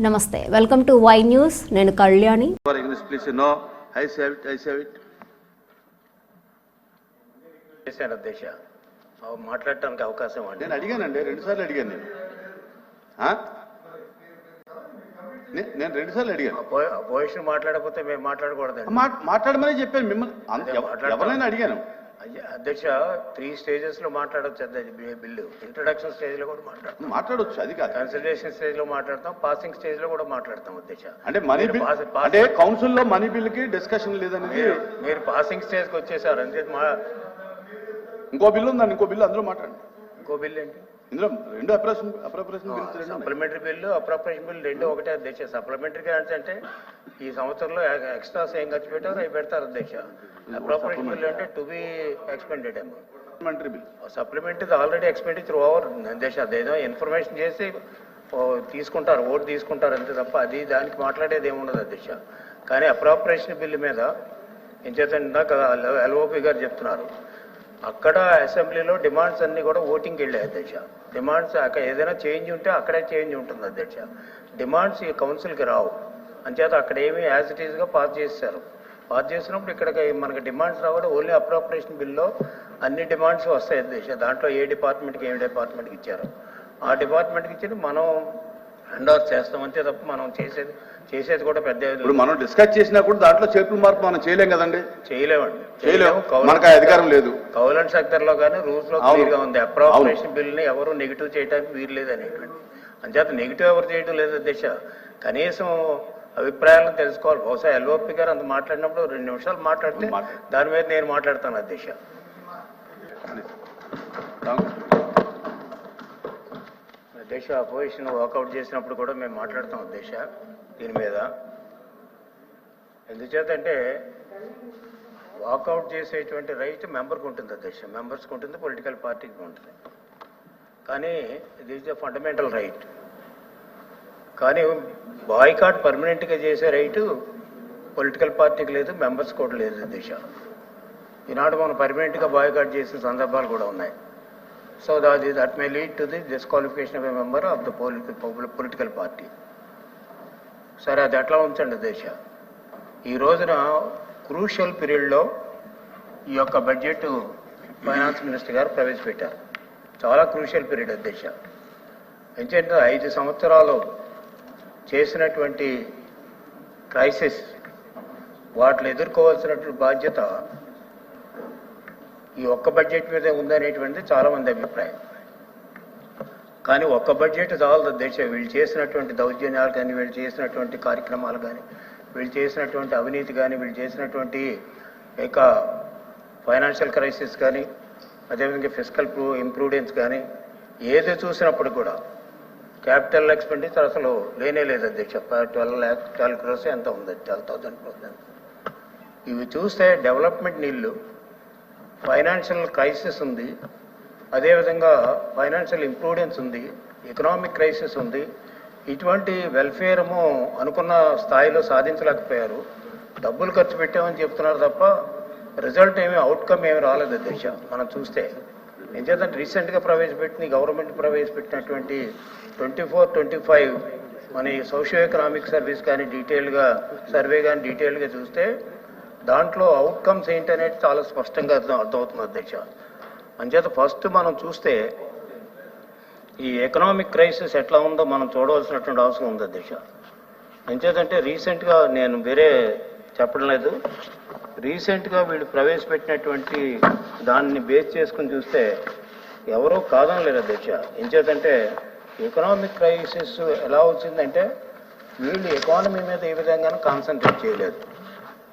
నమస్తే welcome to వై news నేను Kalyani. I save it, I save it. చేశాను అధ్యక్ష. మాట్లాడటానికి అవకాశం అండి నేను అడిగానండి రెండు సార్లు అడిగాను నేను. నేను రెండు సార్లు అడిగాను. అపో- అపోజిషన్ మాట్లాడకపోతే మేము మాట్లాడకూడదండి. మా- మాట్లాడమని చెప్పాను మిమ్మల్ని. ఎవరైనా అడిగాను. అధ్యక్ష త్రీ స్టేజెస్లో మాట్లాడొచ్చు అధ్యక్ష బిల్లు. ఇంట్రొడక్షన్ స్టేజ్లో కూడా మాట్లాడతాం. మాట్లాడొచ్చు అది కాదు. కన్సిడరేషన్ స్టేజ్లో మాట్లాడతాం పాసింగ్ స్టేజ్లో కూడా మాట్లాడతాం అధ్యక్ష. అంటే మనీ అంటే కౌన్సిల్లో మనీ బిల్కి డిస్కషన్ లేదనేది మీరు పాసింగ్ స్టేజ్కి వచ్చేసారు. అంతే మా ఇంకో బిల్లు ఉందండి ఇంకో బిల్లు అందులో మాట్లాడండి. ఇంకో బిల్ ఏంటి? ఇందులో రెండు అప్రోపరేషన్ బిల్స్ రెండు ఉన్నాయి. సప్లిమెంటరీ బిల్లు అప్రాపరేషన్ బిల్లు రెండు ఒకటే అధ్యక్ష. సప్లిమెంటరీ గ్రాంట్స్ అంటే ఈ సంవత్సరంలో ఎక్స్ట్రాస్ ఏం ఖర్చు పెట్టారో అవి పెడతారు అధ్యక్ష. అప్రాపరేషన్ బిల్లు అంటే టు బి ఎక్స్పెండెడ్ ఏమో. Supplementary bill supplement already expenditure over దేశ అదేదో ఇన్ఫర్మేషన్ చేసి ఓ, తీసుకుంటారు ఓటు తీసుకుంటారు అంతే తప్ప అది దానికి మాట్లాడేది ఏముండదు అధ్యక్ష. కానీ అప్రాపరేషన్ బిల్లు మీద ఏం చేత ఇందాక ఎల్ఓపి గారు చెప్తున్నారు. అక్కడ అసెంబ్లీలో డిమాండ్స్ అన్ని కూడా ఓటింగ్కి వెళ్ళాయి అధ్యక్ష. డిమాండ్స్ అక్కడ ఏదైనా చేంజ్ ఉంటే అక్కడే చేంజ్ ఉంటుంది అధ్యక్ష. డిమాండ్స్ ఈ కౌన్సిల్కి రావు. అంచేత అక్కడ ఏమి యాజ్ ఇట్ ఈస్గా పాస్ చేశారు పాస్ చేసినప్పుడు ఇక్కడ మనకి డిమాండ్స్ రావడం ఓన్లీ అప్రాపరేషన్ బిల్లో అన్ని డిమాండ్స్ వస్తాయి అధ్యక్ష. దాంట్లో ఏ డిపార్ట్మెంట్కి ఏ డిపార్ట్మెంట్కి ఇచ్చారు? ఆ డిపార్ట్మెంట్కి ఇచ్చి మనం ఎండోర్స్ చేస్తాం అంతే తప్ప మనం చేసేది చేసేది కూడా పెద్ద ఇప్పుడు మనం డిస్కస్ చేసినా కూడా దాంట్లో చేర్పుల మార్పు మనం చేయలేం కదండి. చేయలేమండి. చేయలేము. మనకు అధికారం లేదు. కౌలన్ సెక్టర్లో కానీ రూల్స్లో. క్లియర్గా ఉంది. అప్రాపరేషన్ బిల్ని ఎవరు నెగిటివ్ చేయడానికి వీలు లేదు అనేటువంటి. అంచేత నెగిటివ్ ఎవరు చేయడం లేదు దిశ. కనీసం అభిప్రాయాలను తెలుసుకోవాలి. బహుశా ఎల్ఓపి గారు అంత మాట్లాడినప్పుడు రెండు నిమిషాలు మాట్లాడితే మాట్లాడు. దాని మీద నేను మాట్లాడతాను అధ్యక్ష దేశ అపోజిషన్ వాకౌట్ చేసినప్పుడు కూడా మేము మాట్లాడతాం దేశ దీని మీద. ఎందుచేతంటే వాకౌట్ చేసేటువంటి రైట్ మెంబర్కి ఉంటుంది అధ్యక్ష మెంబర్స్కి ఉంటుంది పొలిటికల్ పార్టీకి ఉంటుంది. కానీ ఇది ఈజ్ ఫండమెంటల్ రైట్ కానీ బాయ్కాట్ పర్మనెంట్గా చేసే రైటు పొలిటికల్ పార్టీకి లేదు మెంబర్స్ కూడా లేదు దేశ ఈనాడు మనం పర్మనెంట్గా బాయ్కాట్ చేసిన సందర్భాలు కూడా ఉన్నాయి. So that that may lead to the disqualification of a member of the political party సరే అది ఎట్లా ఉంచండి దేశ? ఈ రోజున క్రూషియల్ పీరియడ్లో ఈ యొక్క బడ్జెట్ ఫైనాన్స్ మినిస్టర్ గారు ప్రవేశపెట్టారు. చాలా క్రూషియల్ పీరియడ్ దేశ. ఎందుకంటే ఐదు సంవత్సరాలు చేసినటువంటి క్రైసిస్ వాటిని ఎదుర్కోవాల్సినటువంటి బాధ్యత ఈ ఒక్క బడ్జెట్ మీద ఉందనేటువంటిది చాలా మంది అభిప్రాయం. కానీ ఒక్క బడ్జెట్ చాలదు దేశం. వీళ్ళు చేసినటువంటి దౌర్జన్యాలు కానీ వీళ్ళు చేసినటువంటి కార్యక్రమాలు కానీ వీళ్ళు చేసినటువంటి అవినీతి కానీ వీళ్ళు చేసినటువంటి ఇక ఫైనాన్షియల్ క్రైసిస్ కానీ అదేవిధంగా ఫిజికల్ ఇంప్రూడెన్స్ కానీ ఏది చూసినప్పుడు కూడా క్యాపిటల్ ఎక్స్పెండిచర్ అసలు లేనే లేదు అధ్యక్ష ట్వెల్వ్ ల్యాక్ ట్వెల్వ్ క్రోర్స్ ఎంత ఉంది? ట్వెల్వ్ థౌసండ్ క్రోర్స్ ఇవి చూస్తే డెవలప్మెంట్ నీళ్ళు ఫైనాన్షియల్ క్రైసిస్ ఉంది. అదేవిధంగా ఫైనాన్షియల్ ఇంప్రూడెన్స్ ఉంది. ఎకనామిక్ క్రైసిస్ ఉంది. ఇటువంటి వెల్ఫేరము అనుకున్న స్థాయిలో సాధించలేకపోయారు. డబ్బులు ఖర్చు పెట్టామని చెప్తున్నారు తప్ప రిజల్ట్ ఏమి అవుట్కమ్ ఏమి రాలేదు అధ్యక్ష మనం చూస్తే. ఎందుకంటే రీసెంట్గా ప్రవేశపెట్టిన గవర్నమెంట్ ప్రవేశపెట్టినటువంటి ట్వంటీ ఫోర్ ట్వంటీ ఫైవ్ మన సోషియో ఎకనామిక్ సర్వీస్ కానీ డీటెయిల్గా సర్వే కానీ డీటెయిల్గా చూస్తే దాంట్లో అవుట్కమ్స్ ఏంటనేది చాలా స్పష్టంగా అర్థం అర్థమవుతుంది అధ్యక్ష. అంచేత ఫస్ట్ మనం చూస్తే ఈ ఎకనామిక్ క్రైసిస్ ఎట్లా ఉందో మనం చూడవలసినటువంటి అవసరం ఉంది అధ్యక్ష. అంచేతంటే రీసెంట్గా నేను వేరే చెప్పడం లేదు. రీసెంట్గా వీళ్ళు ప్రవేశపెట్టినటువంటి దాన్ని బేస్ చేసుకుని చూస్తే ఎవరో కాదనలేరు అధ్యక్ష. ఎంచేతంటే ఎకనామిక్ క్రైసిస్ ఎలా వచ్చిందంటే వీళ్ళు ఎకానమీ మీద ఏ విధంగానూ కాన్సన్ట్రేట్ చేయలేదు.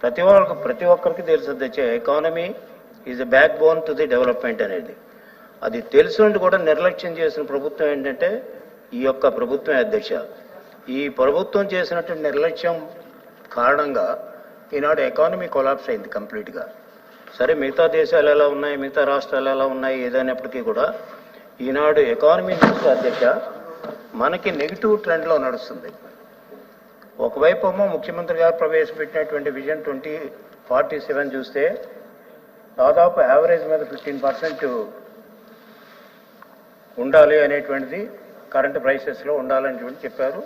ప్రతి వాళ్ళకి ప్రతి ఒక్కరికి తెలుసు economy is a backbone to the development అనేది. అది తెలుసుండి కూడా నిర్లక్ష్యం చేసిన ప్రభుత్వం ఏంటంటే ఈ యొక్క ప్రభుత్వం అధ్యక్ష. ఈ ప్రభుత్వం చేసినటువంటి నిర్లక్ష్యం కారణంగా ఈనాడు ఎకానమీ కొలాప్స్ అయింది కంప్లీట్గా సరే మిగతా దేశాలు ఎలా ఉన్నాయి మిగతా రాష్ట్రాలు ఎలా ఉన్నాయి ఏదైనప్పటికీ కూడా ఈనాడు ఎకానమీ చూస్తే అధ్యక్ష మనకి నెగిటివ్ ట్రెండ్లో నడుస్తుంది. ఒకవైపు ఏమో ముఖ్యమంత్రి గారు ప్రవేశపెట్టినటువంటి విజన్ ట్వంటీ ఫార్టీ సెవెన్ చూస్తే దాదాపు యావరేజ్ మీద ఫిఫ్టీన్ పర్సెంట్ ఉండాలి అనేటువంటిది కరెంట్ ప్రైసెస్లో ఉండాలనేటువంటి చెప్పారు.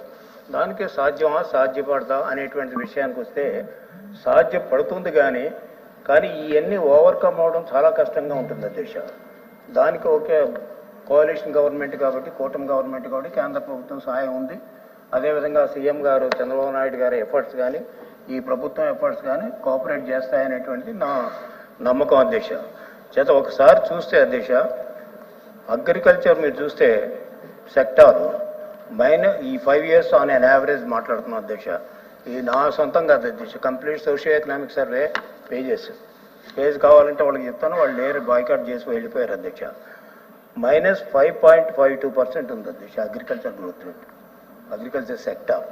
దానికి సాధ్యమా సాధ్యపడదా అనేటువంటి విషయానికి వస్తే సాధ్యపడుతుంది కానీ కానీ ఇవన్నీ ఓవర్కమ్ అవడం చాలా కష్టంగా ఉంటుంది అధ్యక్ష దానికి ఓకే కోalition గవర్నమెంట్ కాబట్టి కూటమి గవర్నమెంట్ కాబట్టి కేంద్ర ప్రభుత్వం సహాయం ఉంది. అదేవిధంగా సీఎం గారు చంద్రబాబు నాయుడు గారి ఎఫర్ట్స్ కానీ ఈ ప్రభుత్వం ఎఫర్ట్స్ కానీ కోఆపరేట్ చేస్తాయనేటువంటి నా నమ్మకం అధ్యక్ష. చేత ఒకసారి చూస్తే అధ్యక్ష అగ్రికల్చర్ మీరు చూస్తే సెక్టార్ మైన ఈ five years on an average మాట్లాడుతున్నాం అధ్యక్ష. ఇది నా సొంతం కాదు అధ్యక్ష complete socio economic survey pages page కావాలంటే వాళ్ళకి చెప్తాను వాళ్ళు లేరు బాయ్కాట్ చేసి వెళ్ళిపోయారు అధ్యక్ష. Minus five point five two percent ఉంది అధ్యక్ష agriculture growth rate agriculture sector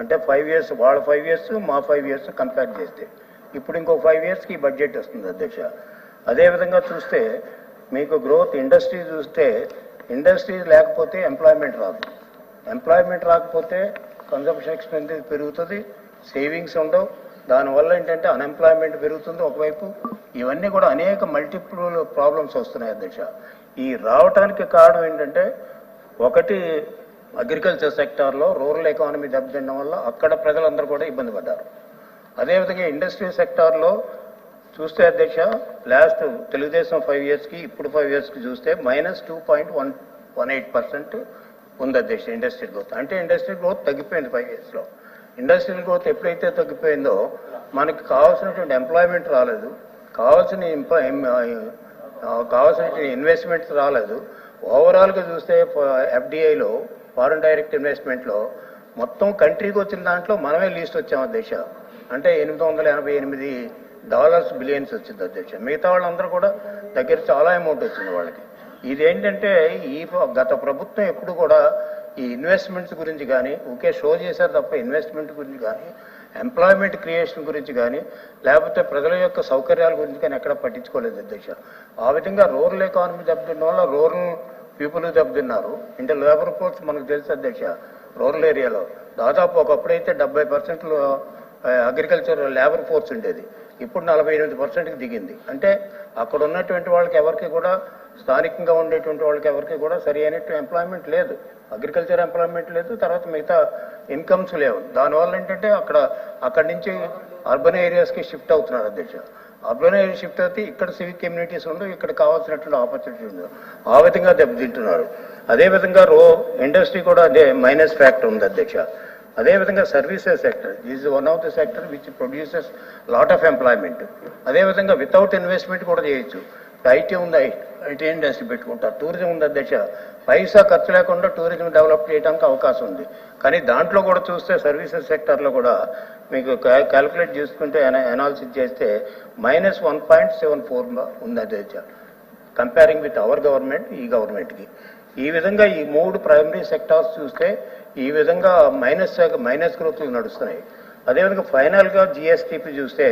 అంటే ఫైవ్ ఇయర్స్ వాళ్ళ ఫైవ్ ఇయర్స్ మా ఫైవ్ ఇయర్స్ కంపేర్ చేస్తే. ఇప్పుడు ఇంకో ఫైవ్ ఇయర్స్కి బడ్జెట్ వస్తుంది అధ్యక్ష. అదేవిధంగా చూస్తే మీకు గ్రోత్ ఇండస్ట్రీ చూస్తే ఇండస్ట్రీ లేకపోతే ఎంప్లాయ్మెంట్ రాదు. ఎంప్లాయ్మెంట్ రాకపోతే కన్సంప్షన్ ఎక్స్పెన్సెస్ పెరుగుతుంది సేవింగ్స్ ఉండవు. దానివల్ల ఏంటంటే అన్ఎంప్లాయ్మెంట్ పెరుగుతుంది ఒకవైపు. ఇవన్నీ కూడా అనేక మల్టిపుల్ ప్రాబ్లమ్స్ వస్తున్నాయి అధ్యక్ష. ఈ రావటానికి కారణం ఏంటంటే ఒకటి అగ్రికల్చర్ సెక్టార్లో రూరల్ ఎకానమీ దెబ్బతినడం వల్ల అక్కడ ప్రజలందరూ కూడా ఇబ్బంది పడ్డారు. అదేవిధంగా ఇండస్ట్రీ సెక్టార్లో చూస్తే అధ్యక్ష లాస్ట్ తెలుగుదేశం ఫైవ్ ఇయర్స్కి ఇప్పుడు ఫైవ్ ఇయర్స్కి చూస్తే minus two point one one eight percent ఉంది అధ్యక్ష ఇండస్ట్రీ గ్రోత్ అంటే ఇండస్ట్రీ గ్రోత్ తగ్గిపోయింది ఫైవ్ ఇయర్స్లో ఇండస్ట్రియల్ గ్రోత్ ఎప్పుడైతే తగ్గిపోయిందో మనకి కావాల్సినటువంటి ఎంప్లాయ్మెంట్ రాలేదు. కావాల్సిన కావాల్సిన ఇన్వెస్ట్మెంట్స్ రాలేదు. ఓవరాల్గా చూస్తే ఎఫ్డిఐలో ఫారెన్ డైరెక్ట్ ఇన్వెస్ట్మెంట్లో మొత్తం కంట్రీకి వచ్చిన దాంట్లో మనమే లీస్ట్ వచ్చాము అధ్యక్ష. అంటే ఎనిమిది వందల ఎనభై ఎనిమిది డాలర్స్ బిలియన్స్ వచ్చింది అధ్యక్ష. మిగతా వాళ్ళందరూ కూడా దగ్గర చాలా అమౌంట్ వచ్చింది వాళ్ళకి. ఇదేంటంటే ఈ గత ప్రభుత్వం ఎప్పుడు కూడా ఈ ఇన్వెస్ట్మెంట్స్ గురించి కానీ ఒకే షో చేశారు తప్ప ఇన్వెస్ట్మెంట్ గురించి కానీ ఎంప్లాయ్మెంట్ క్రియేషన్ గురించి కానీ లేకపోతే ప్రజల యొక్క సౌకర్యాల గురించి కానీ ఎక్కడ పట్టించుకోలేదు అధ్యక్ష. ఆ విధంగా రూరల్ ఎకానమీ దెబ్బతిన్న వల్ల రూరల్ పీపుల్ దెబ్బతిన్నారు. ఇంటి లేబర్ ఫోర్స్ మనకు తెలుసు అధ్యక్ష రూరల్ ఏరియాలో. దాదాపు ఒకప్పుడైతే డెబ్బై పర్సెంట్ అగ్రికల్చర్ లేబర్ ఫోర్స్ ఉండేది. ఇప్పుడు నలభై ఎనిమిది పర్సెంట్కి దిగింది. అంటే అక్కడ ఉన్నటువంటి వాళ్ళకి ఎవరికి కూడా స్థానికంగా ఉండేటువంటి వాళ్ళకి ఎవరికి కూడా సరి అయినట్టు ఎంప్లాయ్మెంట్ లేదు. అగ్రికల్చర్ ఎంప్లాయ్మెంట్ లేదు తర్వాత మిగతా ఇన్కమ్స్ లేవు. దానివల్ల ఏంటంటే అక్కడ అక్కడి నుంచి అర్బన్ ఏరియాస్కి షిఫ్ట్ అవుతున్నారు అధ్యక్ష. అర్బన్ ఏరియా షిఫ్ట్ అయితే ఇక్కడ సివిక్ కమ్యూనిటీస్ ఉండవు ఇక్కడ కావాల్సినటువంటి ఆపర్చునిటీ ఉండదు ఆ విధంగా దెబ్బతింటున్నారు. అదేవిధంగా రో ఇండస్ట్రీ కూడా అదే మైనస్ ఫ్యాక్టర్ ఉంది అధ్యక్ష. అదేవిధంగా services sector is one of the sector which produces lot of employment అదేవిధంగా వితౌట్ ఇన్వెస్ట్మెంట్ కూడా చేయొచ్చు. ఐటీ ఉంది? ఐటీ ఇండస్ట్రీ పెట్టుకుంటారు? టూరిజం ఉంది అధ్యక్ష పైసా ఖర్చు లేకుండా టూరిజం డెవలప్ చేయడానికి అవకాశం ఉంది. కానీ దాంట్లో కూడా చూస్తే సర్వీసెస్ సెక్టార్లో కూడా మీకు క్యాలిక్యులేట్ చేసుకుంటే అనాలిసిస్ చేస్తే minus one point seven four ఉంది అధ్యక్ష కంపేరింగ్ విత్ అవర్ గవర్నమెంట్ ఈ గవర్నమెంట్కి. ఈ విధంగా ఈ మూడు ప్రైమరీ సెక్టార్స్ చూస్తే ఈ విధంగా మైనస్ మైనస్ గ్రోత్లు నడుస్తున్నాయి. అదేవిధంగా ఫైనల్గా జిఎస్టిపి చూస్తే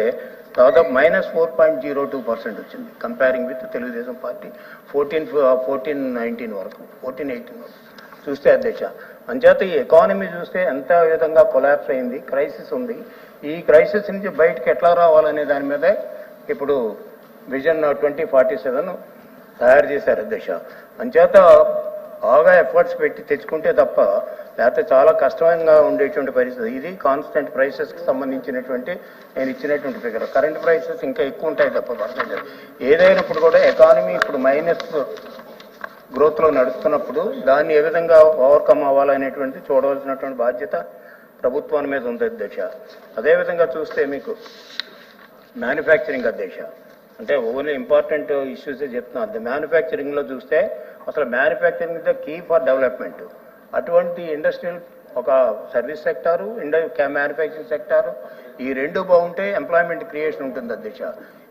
దాదాపు minus four point zero two percent వచ్చింది. Comparing with Telugu Desam party fourteen fourteen nineteen వరకు ఫోర్టీన్ ఎయిటీన్ వరకు. చూస్తే అధ్యక్ష అంచేత ఈ ఎకానమీ చూస్తే ఎంత విధంగా కొలాప్స్ అయింది క్రైసిస్ ఉంది. ఈ క్రైసిస్ నుంచి బయటకు ఎట్లా రావాలనే దాని మీదే ఇప్పుడు విజన్ ట్వంటీ ఫార్టీ సెవెన్ తయారు చేశారు అధ్యక్ష. అంచేత బాగా ఎఫర్ట్స్ పెట్టి తెచ్చుకుంటే తప్ప లేకపోతే చాలా కష్టంగా ఉండేటువంటి పరిస్థితి. ఇది కాన్స్టెంట్ ప్రైసెస్కి సంబంధించినటువంటి నేను ఇచ్చినటువంటి ఫిగర్ కరెంట్ ప్రైసెస్ ఇంకా ఎక్కువ ఉంటాయి తప్ప పర్సెంటేజ్ ఏదైనప్పుడు కూడా ఎకానమీ ఇప్పుడు మైనస్ గ్రోత్లో నడుస్తున్నప్పుడు దాన్ని ఏ విధంగా ఓవర్కమ్ అవ్వాలనేటువంటి చూడవలసినటువంటి బాధ్యత ప్రభుత్వాన్ని మీద ఉంది అధ్యక్ష. అదేవిధంగా చూస్తే మీకు మ్యానుఫ్యాక్చరింగ్ అధ్యక్ష. అంటే ఓన్లీ ఇంపార్టెంట్ ఇష్యూసే చెప్తున్నారు మ్యానుఫ్యాక్చరింగ్లో చూస్తే అసలు manufacturing the key for development అటువంటి ఇండస్ట్రియల్ ఒక సర్వీస్ సెక్టారు ఇండ మ్యానుఫ్యాక్చరింగ్ సెక్టారు ఈ రెండు బాగుంటే ఎంప్లాయ్మెంట్ క్రియేషన్ ఉంటుంది అధ్యక్ష.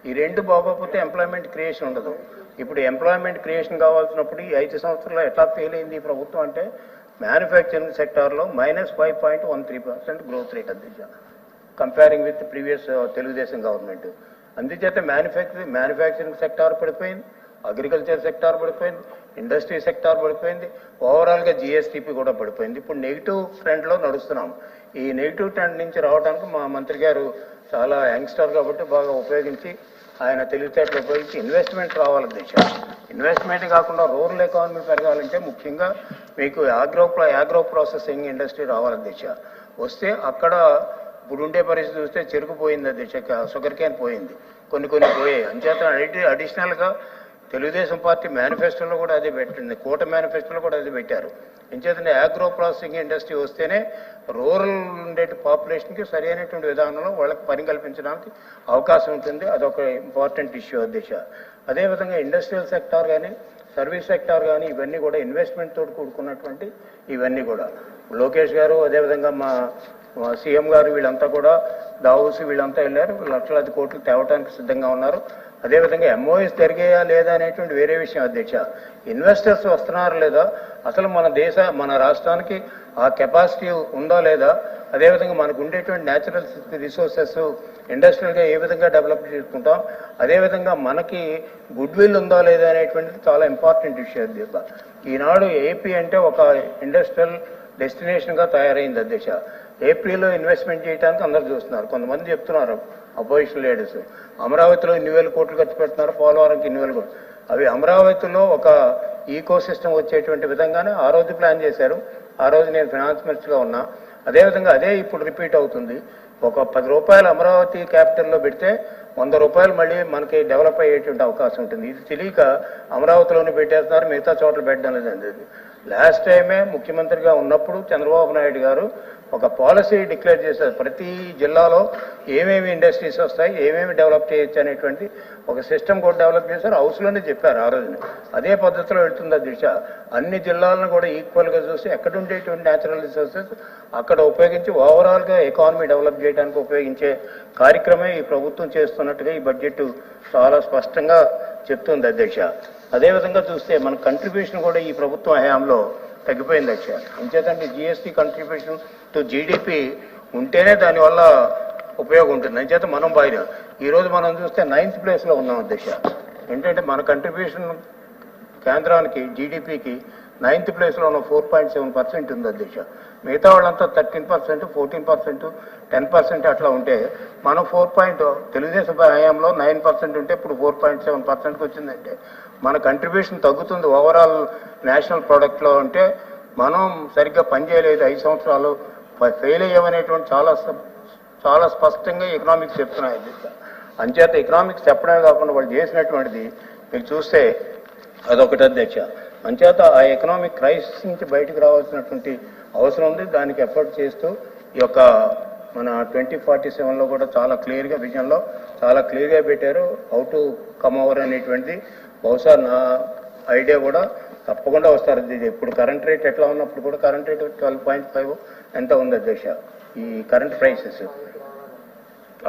ఈ రెండు బాగోకపోతే ఎంప్లాయ్మెంట్ క్రియేషన్ ఉండదు. ఇప్పుడు ఎంప్లాయ్మెంట్ క్రియేషన్ కావాల్సినప్పుడు ఈ ఐదు సంవత్సరాలు ఎట్లా ఫెయిల్ అయింది ఈ ప్రభుత్వం అంటే మ్యానుఫ్యాక్చరింగ్ సెక్టార్లో minus five point one three percent growth rate అధ్యక్ష. Comparing with previous Telugu Desam government అందుచేత మ్యానుఫ్యాక్చరింగ్ మ్యానుఫ్యాక్చరింగ్ సెక్టార్ పడిపోయింది అగ్రికల్చర్ సెక్టార్ పడిపోయింది ఇండస్ట్రీ సెక్టార్ పడిపోయింది ఓవరాల్గా జిఎస్టీపీ కూడా పడిపోయింది. ఇప్పుడు నెగిటివ్ ట్రెండ్లో నడుస్తున్నాం. ఈ నెగిటివ్ ట్రెండ్ నుంచి రావడానికి మా మంత్రి గారు చాలా యంగ్స్టర్ కాబట్టి బాగా ఉపయోగించి ఆయన తెలివితేటలు ఉపయోగించి ఇన్వెస్ట్మెంట్ రావాలి దేశం ఇన్వెస్ట్మెంట్ కాకుండా రూరల్ ఎకానమీ పెరగాలంటే ముఖ్యంగా మీకు ఆగ్రో ఆగ్రో ప్రాసెసింగ్ ఇండస్ట్రీ రావాలి దేశ వస్తే అక్కడ ఇప్పుడు ఉండే పరిస్థితి చూస్తే చెరుకు పోయింది దేశ షుగర్ క్యాన్ పోయింది. కొన్ని కొన్ని పోయాయి. అంచేత అడి అడిషనల్గా తెలుగుదేశం పార్టీ మేనిఫెస్టోలో కూడా అదే పెట్టింది కోట మేనిఫెస్టోలో కూడా అది పెట్టారు. ఎంచేతంటే ఆగ్రో ప్రాసెసింగ్ ఇండస్ట్రీ వస్తేనే రూరల్ ఉండే పాపులేషన్కి సరైనటువంటి విధానంలో వాళ్ళకి పని కల్పించడానికి అవకాశం ఉంటుంది. అదొక ఇంపార్టెంట్ ఇష్యూ దిశ. అదేవిధంగా ఇండస్ట్రియల్ సెక్టార్ కానీ సర్వీస్ సెక్టార్ కానీ ఇవన్నీ కూడా ఇన్వెస్ట్మెంట్ తోటి కూడుకున్నటువంటి ఇవన్నీ కూడా. లోకేష్ గారు అదేవిధంగా మా సీఎం గారు వీళ్ళంతా కూడా దావోసి వీళ్ళంతా వెళ్ళారు. లక్షలాది కోట్లు తేవటానికి సిద్ధంగా ఉన్నారు. అదేవిధంగా ఎంఓఎస్ జరిగాయా లేదా అనేటువంటి వేరే విషయం అధ్యక్ష. ఇన్వెస్టర్స్ వస్తున్నారు లేదా? అసలు మన దేశ మన రాష్ట్రానికి ఆ కెపాసిటీ ఉందా లేదా? అదేవిధంగా మనకు ఉండేటువంటి న్యాచురల్ రిసోర్సెస్ ఇండస్ట్రియల్గా ఏ విధంగా డెవలప్ చేసుకుంటాం? అదేవిధంగా మనకి గుడ్ విల్ ఉందా లేదా అనేటువంటిది చాలా ఇంపార్టెంట్ విషయం అధ్యక్ష. ఈనాడు ఏపీ అంటే ఒక ఇండస్ట్రియల్ డెస్టినేషన్గా తయారైంది అధ్యక్ష. ఏపీలో ఇన్వెస్ట్మెంట్ చేయడానికి అందరు చూస్తున్నారు. కొంతమంది చెప్తున్నారు అపోజిషన్ లీడర్స్ అమరావతిలో ఇన్ని వేల కోట్లు ఖర్చు పెడుతున్నారు పోలవరంకి ఇన్ని వేల కోట్లు. అవి అమరావతిలో ఒక ఈకో సిస్టమ్ వచ్చేటువంటి విధంగానే ఆ రోజు ప్లాన్ చేశారు. ఆ రోజు నేను ఫినాన్స్ మినిస్టర్గా ఉన్నా. అదేవిధంగా అదే ఇప్పుడు రిపీట్ అవుతుంది. ఒక పది రూపాయలు అమరావతి క్యాపిటల్లో పెడితే వంద రూపాయలు మళ్ళీ మనకి డెవలప్ అయ్యేటువంటి అవకాశం ఉంటుంది. ఇది తెలియక అమరావతిలోనే పెట్టేస్తున్నారు మిగతా చోట్ల పెట్టడం లేదండి లాస్ట్ టైమే ముఖ్యమంత్రిగా ఉన్నప్పుడు చంద్రబాబు నాయుడు గారు ఒక పాలసీ డిక్లేర్ చేశారు. ప్రతి జిల్లాలో ఏమేమి ఇండస్ట్రీస్ వస్తాయి ఏమేమి డెవలప్ చేయొచ్చు అనేటువంటి ఒక సిస్టమ్ కూడా డెవలప్ చేశారు. హౌస్లోనే చెప్పారు ఆ రోజున. అదే పద్ధతిలో వెళ్తుంది ఆ దిశ. అన్ని జిల్లాలను కూడా ఈక్వల్గా చూసి ఎక్కడ ఉండేటువంటి న్యాచురల్ రిసోర్సెస్ అక్కడ ఉపయోగించి ఓవరాల్గా ఎకానమీ డెవలప్ చేయడానికి ఉపయోగించే కార్యక్రమే ఈ ప్రభుత్వం చేస్తున్నట్టుగా ఈ బడ్జెట్ చాలా స్పష్టంగా చెప్తుంది అధ్యక్ష అదేవిధంగా చూస్తే మన కంట్రిబ్యూషన్ కూడా ఈ ప్రభుత్వం హయాంలో తగ్గిపోయింది అధ్యక్ష ఇంచేతంటే జిఎస్టీ కంట్రిబ్యూషన్ టు జీడిపి ఉంటేనే దానివల్ల ఉపయోగం ఉంటుంది. అంచేత మనం బయట ఈరోజు మనం చూస్తే నైన్త్ ప్లేస్లో ఉన్నాం అధ్యక్ష. ఏంటంటే మన కంట్రిబ్యూషన్ కేంద్రానికి జీడిపికి నైన్త్ ప్లేస్లో ఉన్న ఫోర్ పాయింట్ సెవెన్ పర్సెంట్ ఉంది అధ్యక్ష. మిగతా వాళ్ళంతా thirteen percent fourteen percent ten percent అట్లా ఉంటే మనం ఫోర్ పాయింట్ తెలుగుదేశం హయాంలో నైన్ పర్సెంట్ ఉంటే ఇప్పుడు ఫోర్ పాయింట్ సెవెన్ పర్సెంట్కి వచ్చిందంటే మన కంట్రిబ్యూషన్ తగ్గుతుంది ఓవరాల్ నేషనల్ ప్రోడక్ట్లో అంటే మనం సరిగ్గా పనిచేయలేదు ఐదు సంవత్సరాలు ఫెయిల్ అయ్యామనేటువంటి చాలా చాలా స్పష్టంగా ఎకనామిక్స్ చెప్తున్నాయి అధ్యక్ష. అంచేత ఎకనామిక్స్ చెప్పడమే కాకుండా వాళ్ళు చేసినటువంటిది మీరు చూస్తే అదొకటి అధ్యక్ష. అంచేత ఆ ఎకనామిక్ క్రైసిస్ నుంచి బయటకు రావాల్సినటువంటి అవసరం ఉంది. దానికి ఎఫర్ట్ చేస్తూ ఈ యొక్క మన ట్వంటీ ఫార్టీ సెవెన్లో కూడా చాలా క్లియర్గా విజన్లో చాలా క్లియర్గా పెట్టారు. హౌ టు కమ్ ఓవర్ అనేటువంటిది. బహుశా నా ఐడియా కూడా తప్పకుండా వస్తారు. ఇది ఇప్పుడు కరెంట్ రేట్ ఎట్లా ఉన్నప్పుడు కూడా current rate twelve point five ఎంత ఉంది అధ్యక్ష? ఈ కరెంట్ ప్రైసెస్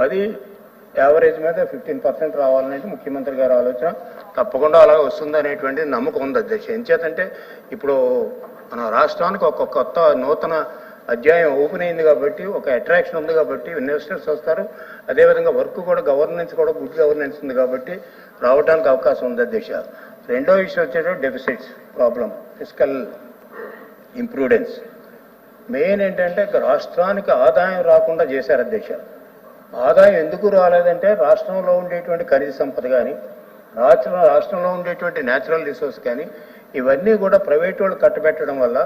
అది యావరేజ్ మీద ఫిఫ్టీన్ పర్సెంట్ రావాలనేది ముఖ్యమంత్రి గారి ఆలోచన. తప్పకుండా అలాగే వస్తుందనేటువంటి నమ్మకం ఉంది అధ్యక్ష. ఎంచేతంటే ఇప్పుడు మన రాష్ట్రానికి ఒక కొత్త నూతన అధ్యాయం ఓపెన్ అయింది కాబట్టి ఒక అట్రాక్షన్ ఉంది కాబట్టి ఇన్వెస్టర్స్ వస్తారు. అదేవిధంగా వర్క్ కూడా గవర్నెన్స్ కూడా గుడ్ గవర్నెన్స్ ఉంది కాబట్టి రావడానికి అవకాశం ఉంది అధ్యక్ష. రెండో విషయం వచ్చేటప్పుడు deficits problem physical imprudence main ఏంటంటే రాష్ట్రానికి ఆదాయం రాకుండా చేశారు అధ్యక్ష. ఆదాయం ఎందుకు రాలేదంటే రాష్ట్రంలో ఉండేటువంటి ఖనిజ సంపద కానీ రాష్ట్రం రాష్ట్రంలో ఉండేటువంటి న్యాచురల్ రిసోర్స్ కానీ ఇవన్నీ కూడా ప్రైవేట్ వాళ్ళు కట్టబెట్టడం వల్ల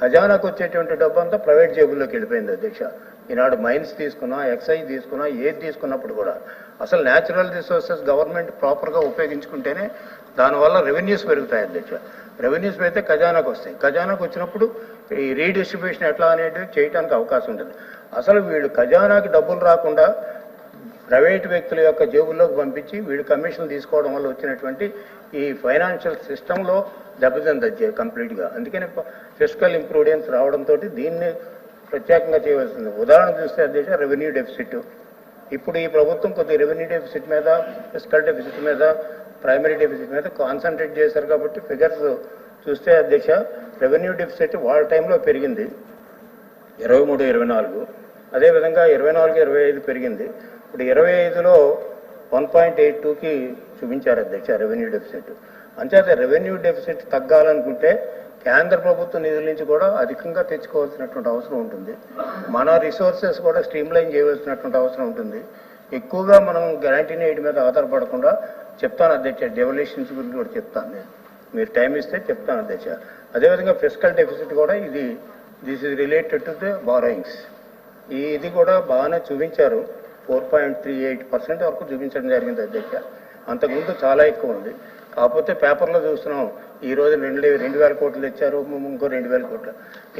ఖజానాకు వచ్చేటువంటి డబ్బు అంతా ప్రైవేట్ జేబుల్లోకి వెళ్ళిపోయింది అధ్యక్ష. ఈనాడు మైన్స్ తీసుకున్నా ఎక్సైజ్ తీసుకున్నా ఏది తీసుకున్నప్పుడు కూడా అసలు న్యాచురల్ రిసోర్సెస్ గవర్నమెంట్ ప్రాపర్గా ఉపయోగించుకుంటేనే దానివల్ల రెవెన్యూస్ పెరుగుతాయి అధ్యక్ష. రెవెన్యూస్ పెడితే ఖజానాకు వస్తాయి. ఖజానాకు వచ్చినప్పుడు ఈ రీడిస్ట్రిబ్యూషన్ ఎట్లా అనేది చేయడానికి అవకాశం ఉంటుంది. అసలు వీళ్ళు ఖజానాకి డబ్బులు రాకుండా ప్రైవేట్ వ్యక్తుల యొక్క జేబుల్లోకి పంపించి వీడు కమిషన్ తీసుకోవడం వల్ల వచ్చినటువంటి ఈ ఫైనాన్షియల్ సిస్టంలో దెబ్బతింది కంప్లీట్గా. అందుకని ఫిజికల్ ఇంప్రూడెన్స్ రావడంతో దీన్ని ప్రత్యేకంగా చేయవలసింది. ఉదాహరణ చూస్తే అధ్యక్ష రెవెన్యూ డెఫిసిట్. ఇప్పుడు ఈ ప్రభుత్వం కొద్ది రెవెన్యూ డెఫిసిట్ మీద ఫిజికల్ డెఫిసిట్ మీద ప్రైమరీ డెఫిసిట్ మీద కాన్సన్ట్రేట్ చేశారు కాబట్టి ఫిగర్స్ చూస్తే అధ్యక్ష రెవెన్యూ డెఫిసిట్ వాళ్ళ టైంలో పెరిగింది. ఇరవై మూడు ఇరవై నాలుగు. అదేవిధంగా ఇరవై నాలుగు ఇరవై ఐదు పెరిగింది. ఇప్పుడు ఇరవై ఐదులో వన్ పాయింట్ ఎయిట్ టూకి చూపించారు అధ్యక్ష రెవెన్యూ డెఫిసిట్. అంచేత రెవెన్యూ డెఫిసిట్ తగ్గాలనుకుంటే కేంద్ర ప్రభుత్వ నిధుల నుంచి కూడా అధికంగా తెచ్చుకోవాల్సినటువంటి అవసరం ఉంటుంది. మన రిసోర్సెస్ కూడా స్ట్రీమ్లైన్ చేయవలసినటువంటి అవసరం ఉంటుంది. ఎక్కువగా మనం గ్యారంటీ ఎయిడ్ మీద ఆధారపడకుండా చెప్తాను అధ్యక్ష డెవల్యూషన్స్ గురించి కూడా చెప్తాను నేను. మీరు టైం ఇస్తే చెప్తాను అధ్యక్ష. అదేవిధంగా ఫిజికల్ డెఫిసిట్ కూడా ఇది this is related to the borrowings. ఈ ఇది కూడా బాగానే చూపించారు. Four point three eight percent వరకు చూపించడం జరిగింది అధ్యక్ష. అంతకుముందు చాలా ఎక్కువ ఉంది. కాకపోతే పేపర్లో చూస్తున్నాం ఈ రోజు రెండు రెండు వేల కోట్లు తెచ్చారు ఇంకో రెండు వేల కోట్లు.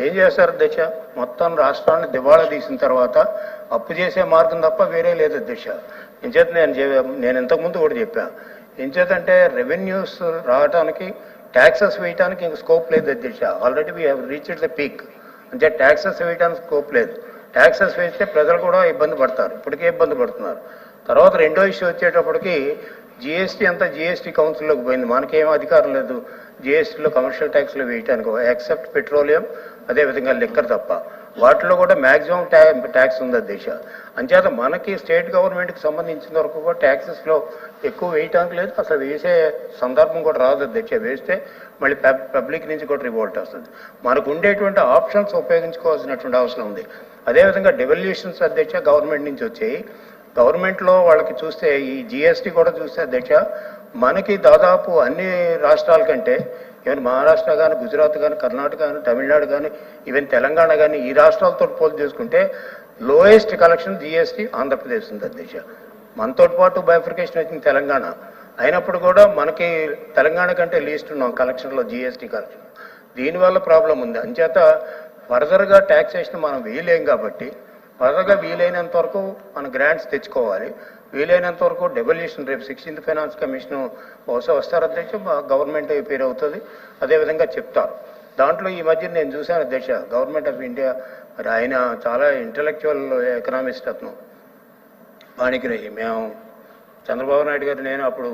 ఏం చేస్తారు అధ్యక్ష? మొత్తం రాష్ట్రాన్ని దివాళా తీసిన తర్వాత అప్పు చేసే మార్గం తప్ప వేరే లేదు అధ్యక్ష. ఇంచేత నేను నేను ఇంతకుముందు కూడా చెప్పాను ఇంచేతంటే రెవెన్యూస్ రావడానికి ట్యాక్సెస్ వేయడానికి ఇంక స్కోప్ లేదు అధ్యక్ష. Already we have reached the peak. అంటే ట్యాక్సెస్ వేయడానికి స్కోప్ లేదు. ట్యాక్సెస్ వేస్తే ప్రజలు కూడా ఇబ్బంది పడతారు. ఇప్పటికే ఇబ్బంది పడుతున్నారు. తర్వాత రెండో ఇష్యూ వచ్చేటప్పటికి జిఎస్టీ అంతా జిఎస్టీ కౌన్సిల్లోకి పోయింది. మనకేం అధికారం లేదు. జిఎస్టీలో కమర్షియల్ ట్యాక్స్లో వేయటానికి ఎక్సెప్ట్ పెట్రోలియం అదేవిధంగా లిక్కర్ తప్ప. వాటిలో కూడా మ్యాక్సిమం ట్యా ట్యాక్స్ ఉంది దేశ. అంచేత మనకి స్టేట్ గవర్నమెంట్కి సంబంధించిన వరకు కూడా ట్యాక్సెస్లో ఎక్కువ వేయటానికి లేదు. అసలు వేసే సందర్భం కూడా రాదు దేశ. వేస్తే మళ్ళీ పబ్- పబ్లిక్ నుంచి కూడా రివోల్ట్ వస్తుంది. మనకు ఉండేటువంటి ఆప్షన్స్ ఉపయోగించుకోవాల్సినటువంటి అవసరం ఉంది. అదేవిధంగా డెవల్యూషన్స్ అధ్యక్ష గవర్నమెంట్ నుంచి వచ్చాయి. గవర్నమెంట్లో వాళ్ళకి చూస్తే ఈ జిఎస్టీ కూడా చూస్తే అధ్యక్ష మనకి దాదాపు అన్ని రాష్ట్రాల కంటే ఈవెన్ మహారాష్ట్ర కానీ గుజరాత్ కానీ కర్ణాటక కానీ తమిళనాడు కానీ ఈవెన్ తెలంగాణ కానీ ఈ రాష్ట్రాలతో పోల్ చేసుకుంటే లోయెస్ట్ కలెక్షన్ జిఎస్టీ ఆంధ్రప్రదేశ్ ఉంది అధ్యక్ష. మనతో పాటు బైఫర్కేషన్ వచ్చింది తెలంగాణ. అయినప్పుడు కూడా మనకి తెలంగాణ కంటే లీస్ట్ ఉన్నాం కలెక్షన్లో జిఎస్టీ కలెక్షన్ దీనివల్ల ప్రాబ్లం ఉంది. అంచేత ఫర్దర్గా ట్యాక్సేషన్ మనం వేయలేం కాబట్టి ఫర్దర్గా వీలైనంత వరకు మన గ్రాంట్స్ తెచ్చుకోవాలి. వీలైనంత వరకు డెవల్యూషన్ రేపు సిక్స్టీన్త్ ఫైనాన్స్ కమిషన్ బహుశా వస్తారు. అధ్యక్ష గవర్నమెంట్ పేరు అవుతుంది. అదేవిధంగా చెప్తారు దాంట్లో ఈ మధ్య నేను చూశాను అధ్యక్ష గవర్నమెంట్ ఆఫ్ ఇండియా మరి ఆయన చాలా ఇంటలెక్చువల్ ఎకనామిస్ట్ అతను. పాణిగ్రహి మేము చంద్రబాబు నాయుడు గారు నేను అప్పుడు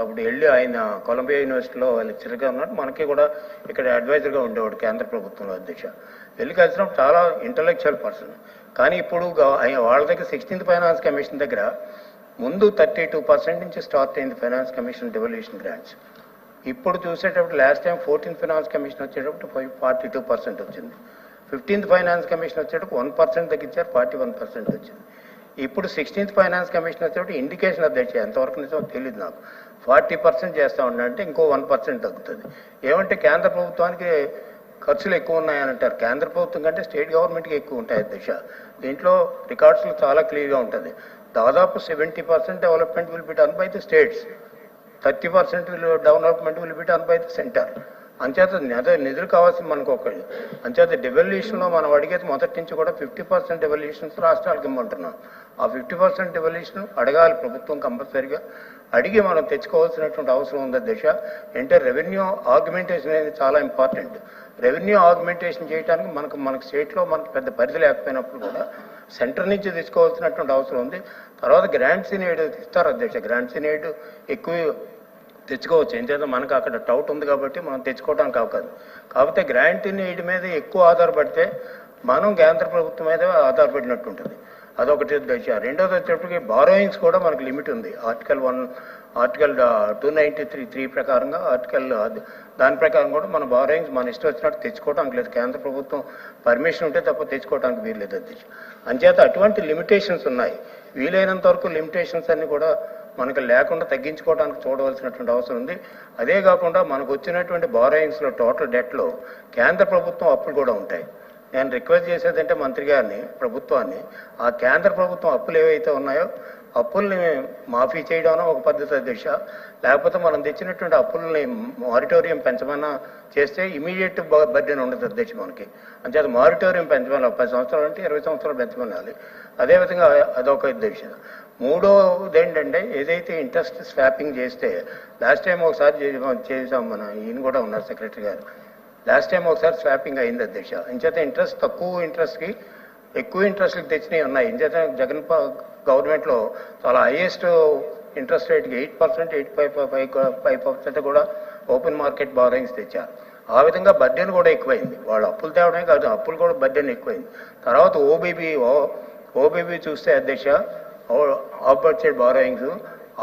అప్పుడు వెళ్ళి ఆయన కొలంబియా యూనివర్సిటీలో లెక్చర్గా ఉన్నాడు. మనకి కూడా ఇక్కడ అడ్వైజర్గా ఉండేవాడు కేంద్ర ప్రభుత్వంలో అధ్యక్ష. వెళ్ళి కలిసినప్పుడు చాలా ఇంటలెక్చువల్ పర్సన్ కానీ ఇప్పుడు వాళ్ళ దగ్గర సిక్స్టీన్త్ ఫైనాన్స్ కమిషన్ దగ్గర ముందు థర్టీ టూ పర్సెంట్ నుంచి స్టార్ట్ అయింది ఫైనాన్స్ కమిషన్ డెవల్యూషన్ గ్రాంట్స్ ఇప్పుడు చూసేటప్పుడు last time fourteenth finance commission వచ్చేటప్పుడు ఫైవ్ ఫార్టీ టూ పర్సెంట్ వచ్చింది. ఫిఫ్టీన్త్ ఫైనాన్స్ కమిషన్ వచ్చేటప్పుడు వన్ పర్సెంట్ తగ్గించారు ఫార్టీ వన్ పర్సెంట్ వచ్చింది. ఇప్పుడు సిక్స్టీన్త్ ఫైనాన్స్ కమిషన్ వచ్చేటప్పుడు ఇండికేషన్ అధ్యక్ష ఎంతవరకు నిజమో తెలియదు నాకు. ఫార్టీ పర్సెంట్ చేస్తా ఉండంటే ఇంకో వన్ పర్సెంట్ తగ్గుతుంది. ఏమంటే కేంద్ర ప్రభుత్వానికి ఖర్చులు ఎక్కువ ఉన్నాయని అంటారు. కేంద్ర ప్రభుత్వం కంటే స్టేట్ గవర్నమెంట్కి ఎక్కువ ఉంటాయి దిశ. దీంట్లో రికార్డ్స్లో చాలా క్లియర్గా ఉంటుంది. దాదాపు seventy percent development will be done by the states. Thirty percent development will be done by the center. అంచేత అదే నిధులు కావాల్సింది మనకు ఒకటి అంచేత డెవల్యూషన్లో మనం అడిగేది మొదటి నుంచి కూడా ఫిఫ్టీ పర్సెంట్ డెవల్యూషన్స్ రాష్ట్రాలకు ఇమ్మంటున్నాం. ఆ ఫిఫ్టీ పర్సెంట్ డెవల్యూషన్ అడగాలి ప్రభుత్వం కంపల్సరీగా. అడిగి మనం తెచ్చుకోవాల్సినటువంటి అవసరం ఉంది దిశ. అంటే రెవెన్యూ ఆర్గ్యుమెంటేషన్ అనేది చాలా ఇంపార్టెంట్. రెవెన్యూ ఆగ్మెంటేషన్ చేయడానికి మనకు మనకు స్టేట్లో మనకు పెద్ద పరిధి లేకపోయినప్పుడు కూడా సెంటర్ నుంచి తీసుకోవాల్సినటువంటి అవసరం ఉంది. తర్వాత గ్రాంట్స్ ఇన్ ఎయిడ్ ఇస్తారు అధ్యక్ష. గ్రాంట్స్ ఇన్ ఎయిడ్ ఎక్కువ తెచ్చుకోవచ్చు. ఎందుకంటే మనకు అక్కడ డౌట్ ఉంది కాబట్టి మనం తెచ్చుకోవడానికి అవకాదు కాకపోతే గ్రాంట్ ఇన్ ఎయిడ్ మీద ఎక్కువ ఆధారపడితే మనం కేంద్ర ప్రభుత్వం మీద ఆధారపడినట్టు ఉంటుంది. అదొకటి దశ రెండోది వచ్చేటప్పటికి బారోయింగ్స్ కూడా మనకు లిమిట్ ఉంది. Article one article two ninety three three ప్రకారంగా ఆర్టికల్ దాని ప్రకారం కూడా మన బారోయింగ్స్ మన ఇష్టం వచ్చినట్టు తెచ్చుకోవడానికి లేదు. కేంద్ర ప్రభుత్వం పర్మిషన్ ఉంటే తప్ప తెచ్చుకోవడానికి వీల్లేదు అధ్యక్ష అంచేత అటువంటి లిమిటేషన్స్ ఉన్నాయి. వీలైనంత వరకు లిమిటేషన్స్ అన్ని కూడా మనకు లేకుండా తగ్గించుకోవడానికి చూడవలసినటువంటి అవసరం ఉంది. అదే కాకుండా మనకు వచ్చినటువంటి బారోయింగ్స్లో టోటల్ డెట్లో కేంద్ర ప్రభుత్వం అప్పులు కూడా ఉంటాయి. నేను రిక్వెస్ట్ చేసేదంటే మంత్రి గారిని ప్రభుత్వాన్ని ఆ కేంద్ర ప్రభుత్వం అప్పులు ఏవైతే ఉన్నాయో అప్పుల్ని మాఫీ చేయడం ఒక పద్ధతి అధ్యక్ష లేకపోతే మనం తెచ్చినటువంటి అప్పుల్ని మారిటోరియం పెంచమన్నా చేస్తే ఇమీడియట్ బర్డెన్ ఉండదు అధ్యక్ష మనకి. అంచేత మారిటోరియం పెంచమని పది సంవత్సరాలు అంటే ఇరవై సంవత్సరాలు పెంచమని అదేవిధంగా అదొక అధ్యక్ష మూడోది ఏంటంటే ఏదైతే ఇంట్రెస్ట్ స్వాపింగ్ చేస్తే లాస్ట్ టైం ఒకసారి చేసాం మన ఈయన కూడా ఉన్నారు సెక్రటరీ గారు. లాస్ట్ టైం ఒకసారి స్వాపింగ్ అయింది అధ్యక్ష ఇంచేత ఇంట్రెస్ట్ తక్కువ ఇంట్రెస్ట్కి ఎక్కువ ఇంట్రెస్ట్కి తెచ్చినవి ఉన్నాయి. ఇంచేత జగన్ గవర్నమెంట్లో చాలా హైయెస్ట్ ఇంట్రెస్ట్ రేట్కి eight percent eight five five five percent కూడా ఓపెన్ మార్కెట్ బారోయింగ్స్ తెచ్చారు. ఆ విధంగా బడ్జెట్ కూడా ఎక్కువైంది. వాళ్ళు అప్పులు తేవడమే కాదు అప్పులు కూడా బడ్జెట్ ఎక్కువైంది. తర్వాత ఓబీబీ ఓబీబీ చూస్తే అధ్యక్ష off budget borrowings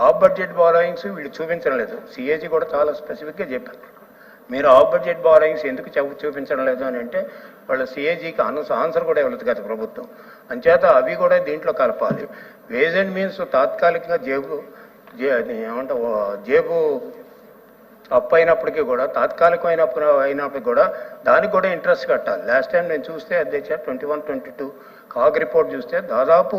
off budget borrowings వీళ్ళు చూపించడం లేదు. సిఏజీ కూడా చాలా స్పెసిఫిక్గా చెప్పారు. మీరు ఆఫ్ బడ్జెట్ బారోయింగ్స్ ఎందుకు చూపించడం లేదు అని అంటే వాళ్ళ సిఏజీకి ఆన్సర్ కూడా ఇవ్వలేదు గత ప్రభుత్వం. అంచేత అవి కూడా దీంట్లో కలపాలి. వేజ్ అండ్ మీన్స్ తాత్కాలికంగా జేబు జే అది ఏమంటావు జేబు అప్పు అయినప్పటికీ కూడా తాత్కాలికమైనప్పుడు అయినప్పటికీ కూడా దానికి కూడా ఇంట్రెస్ట్ కట్టాలి. లాస్ట్ టైం నేను చూస్తే అధ్యక్ష twenty one twenty two CAG report చూస్తే దాదాపు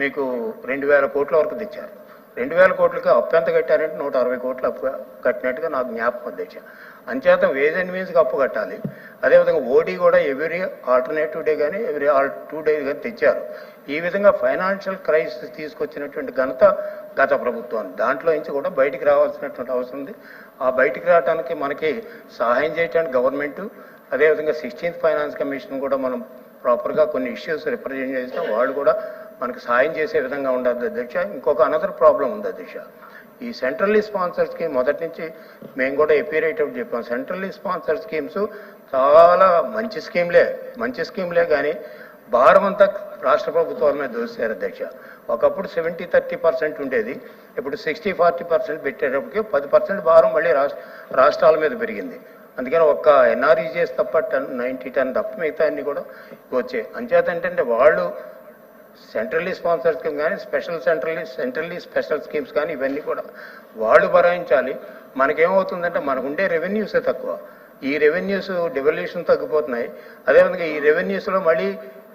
మీకు రెండు వేల కోట్ల వరకు తెచ్చారు. రెండు వేల కోట్లకి అప్పు ఎంత కట్టారంటే నూట అరవై కోట్లు అప్పు కట్టినట్టుగా నాకు జ్ఞాపకం అధ్యక్ష అంచేత వేజ్ అండ్ మీన్స్కి అప్పు కట్టాలి. అదేవిధంగా ఓడీ కూడా ఎవ్రీ ఆల్టర్నేటివ్ డే కానీ ఎవ్రీ ఆల్ టూ డే కానీ తెచ్చారు. ఈ విధంగా ఫైనాన్షియల్ క్రైసిస్ తీసుకొచ్చినటువంటి ఘనత గత ప్రభుత్వం. దాంట్లో నుంచి కూడా బయటికి రావాల్సినటువంటి అవసరం ఉంది. ఆ బయటికి రావడానికి మనకి సహాయం చేయడానికి గవర్నమెంట్ అదేవిధంగా సిక్స్టీన్త్ ఫైనాన్స్ కమిషన్ కూడా మనం ప్రాపర్గా కొన్ని ఇష్యూస్ రిప్రజెంట్ చేస్తే వాళ్ళు కూడా మనకి సహాయం చేసే విధంగా ఉండదు అధ్యక్ష. ఇంకొక అనదర్ ప్రాబ్లం ఉంది అధ్యక్ష. ఈ సెంట్రల్లీ స్పాన్సర్ స్కీమ్ మొదటి నుంచి మేము కూడా ఎపీరేట్ అవుట్ చెప్పాం. సెంట్రల్లీ స్పాన్సర్ స్కీమ్స్ చాలా మంచి స్కీమ్లే మంచి స్కీమ్లే కానీ భారం అంతా రాష్ట్ర ప్రభుత్వాల మీద దోశారు అధ్యక్ష. ఒకప్పుడు సెవెంటీ థర్టీ పర్సెంట్ ఉండేది ఇప్పుడు సిక్స్టీ ఫార్టీ పర్సెంట్ పెట్టేటప్పటికి పది పర్సెంట్ భారం మళ్ళీ రాష్ట్ర రాష్ట్రాల మీద పెరిగింది. అందుకని ఒక్క ఎన్ఆర్ఈజీఎస్ తప్ప టెన్ నైంటీ టెన్ తప్ప మిగతా అన్ని కూడా వచ్చాయి. అంచేత ఏంటంటే వాళ్ళు సెంట్రల్లీ స్పాన్సర్ స్కీమ్ కానీ special centrally centrally special schemes కానీ ఇవన్నీ కూడా వాళ్ళు భరాయించాలి మనకేమవుతుందంటే మనకుండే రెవెన్యూసే తక్కువ. ఈ రెవెన్యూస్ డెవల్యూషన్ తగ్గిపోతున్నాయి. అదేవిధంగా ఈ రెవెన్యూస్లో మళ్ళీ